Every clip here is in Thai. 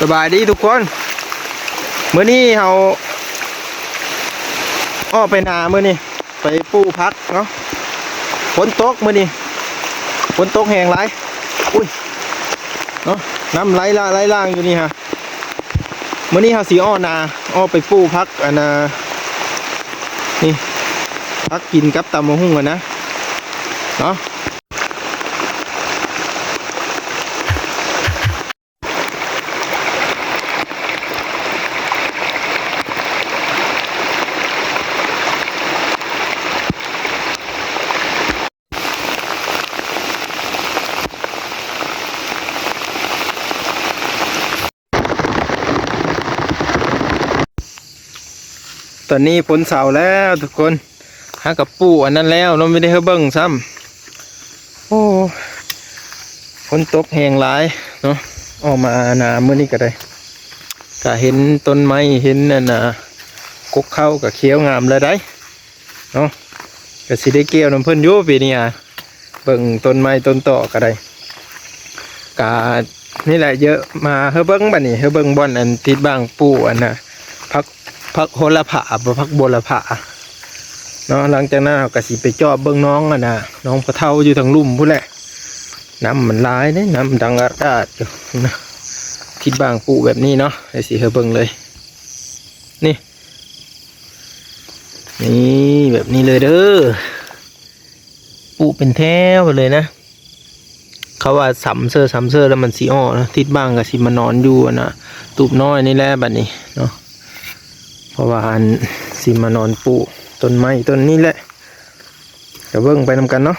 สบายดีทุกคนเมื่อนี้เราอ้อไปนาเมื่อนี้ไปปูพักเนาะฝนตกเมื่อนี้ฝนตกแหงไรอุ้ยเนาะน้ำไหลละไหลล่างอยู่นี่ฮะเมื่อนี้เราสีอ้อนาอ้อไปปูพักอันนะนี่พักกินกับตำมะฮุ่งกันนะเนาะ ตอนนี้ฝนเสาแล้วทุกคนหากับปูอันนั้นแล้วเราไม่ได้เฮาเบิ้งซ้ำโอ้ฝนตกแหงหลายเนาะออกมาหนาเมื่อนี้ก็ได้ก็เห็นต้นไม้เห็นนั่นนะกกเข้ากับเขียวงามเลยได้เนาะก็สิได้เกี่ยวน้ำเพิ่นอยู่ปีนี้อะเบิ่งต้นไม้ต้นต่อก็ได้กานี่แหละเยอะมาเฮาเบิ้งบัดนี้เฮาเบิ้งบ่อนอันติดบางปูอันน่ะพัก พักโหระพาบ่พักโบระพาเนาะหลังจากนั้นเราก็สิไปจอบเบิ่งน้องอะนะน้องพะเทาอยู่ทางลุ่มพุ่นแหละน้ำมันหลายเด้น้ำดังอาดาดอยู่นะคิดบางปูแบบนี้เนาะไอ้สิเฮเบิ่งเลย นี่ นี่แบบนี้เลยเด้อปูเป็นแถวเลยนะ เขาว่าสำเซอร์สำเซอร์แล้วมันสีอ้อนะทิศบ้างกับสิมานอนอยู่นะตูบน้อยนี่แหละบัดนี้เนาะ เพราะว่าอันสิมานอนปูต้นไม้ต้นนี้แหละจะเบิ่งไปนำกันเนาะ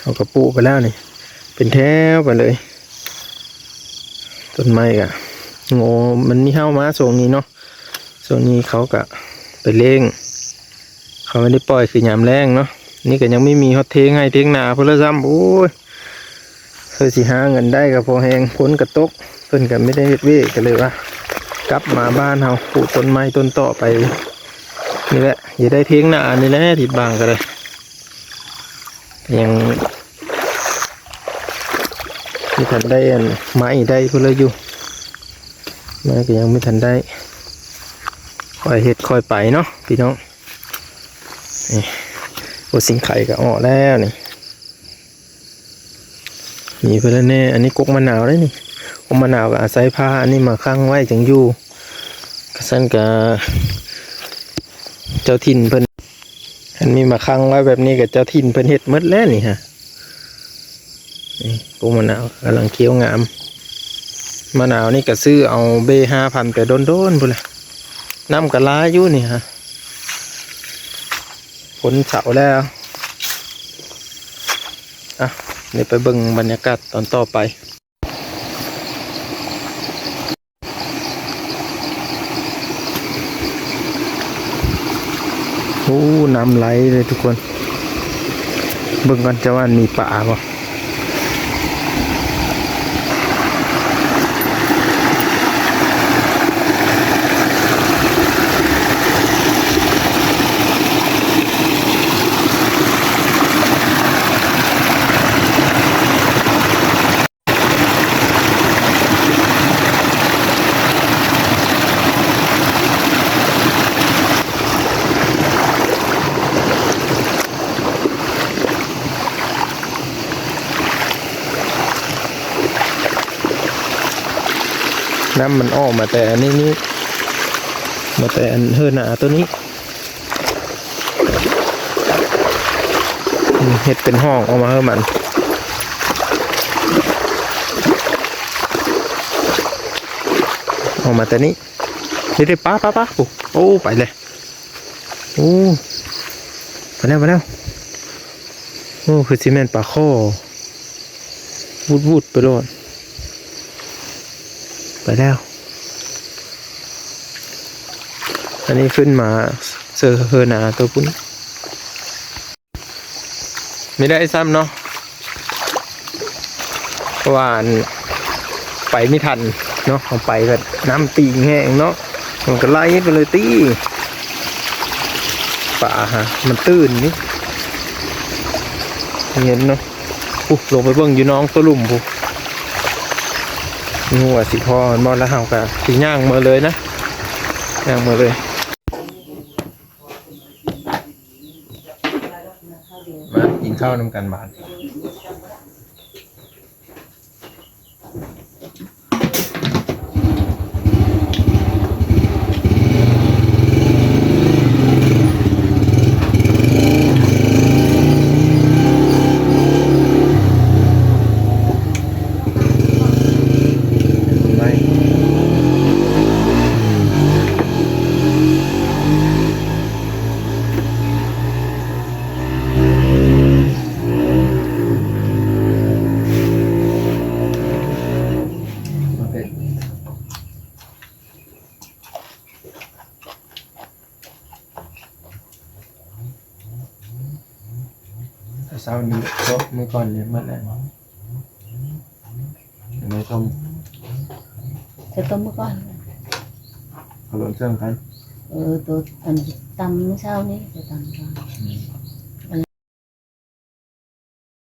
เอากระปูไปแล้วนี่ เป็นแถวไปเลย ต้นไม้กะโง่มันมีเห้ามาส่งนี้เนาะส่งนี้เขากะไปเล่ง เขาไม่ได้ปล่อยคือยามแรงเนาะนี่ก็ยังไม่มีฮอตเทงให้เทงหนาเพนละซ้ำโอ้ยเคยสิหาเงินได้กับพอแหงพ้นกระตกเพิ่นกันไม่ได้เฮ็ดเวกันเลยว่า กลับมาบ้านเฮาปลูกต้นไม้ต้นต่อไป นี่แหละ อย่าได้เทงหนานี่แหละติดบางกันเลยยังไม่ทันได้ไม้ได้เพิ่นเลยอยู่ไม้ก็ยังไม่ทันได้คอยเฮ็ดคอยไปเนาะพี่น้องนี่โอสิงไข่ก็ออกแล้วนี่มีเพื่อนแน่อันนี้กกมะนาวได้นี่ มะนาวก็อาศัยผ้าอันนี้มาค้างไว้จังอยู่กระสันกับเจ้าถิ่นเพิ่นอันมีมาค้างไว้แบบนี้กับเจ้าถิ่นเพิ่นเฮ็ดมดแล้วนี่ฮะนี่กกมะนาวกำลังเคี้ยวงามมะนาวนี่ก็ซื้อเอาเบห้าพันไปโดนๆพุ่นละน้ำกะลาอยู่นี่ฮะฝนเฉาแล้วอะเดี๋ยวไปเบิ่งบรรยากาศตอนต่อไป โอ้ น้ำไหลเลยทุกคน เบิ่งกันจะว่ามีป่าบ่ น้ำมันอ้อมาแต่อันนี้นี่มาแต่อันเฮือหนาตัวนี้เห็ดเป็นห้องออกมาเฮือมันออกมาแต่นี้เดี๋ยวๆป้าป้าป้าโอ้โอ้ไปเลยโอ้ไปแล้วไปแล้วโอ้คือซีเมนต์ปลาข้อวูดวูดไปโดน ไปแล้ว อันนี้ขึ้นมาเจอเฮอนาตัวปุ้นไม่ได้ซ้ำเนาะเพราะว่าอันไปไม่ทันเนาะเอาไปก็น้ำตีแห้งเนาะมันก็ไล่ไปเลยตีป่าฮะมันตื้นนี่เห็นเนาะปุ๊ลงไปเบิ่งอยู่น้องตัวลุ่มปุ๊ งูอะสิพอมันบอลแล้วเฮากับสีย่างมาเลยนะย่างมาเลยมากินข้าวนำกันบาทไม่ โอเคแต่ เช้านี้โต๊ะเมื่อก่อนเรียนมาแล้วไม่ต้องจะต้มมื้อก่อนขลุ่นเครื่องกัน เออตัวตำตำมื้อเช้านี้จะตำก่อนอืม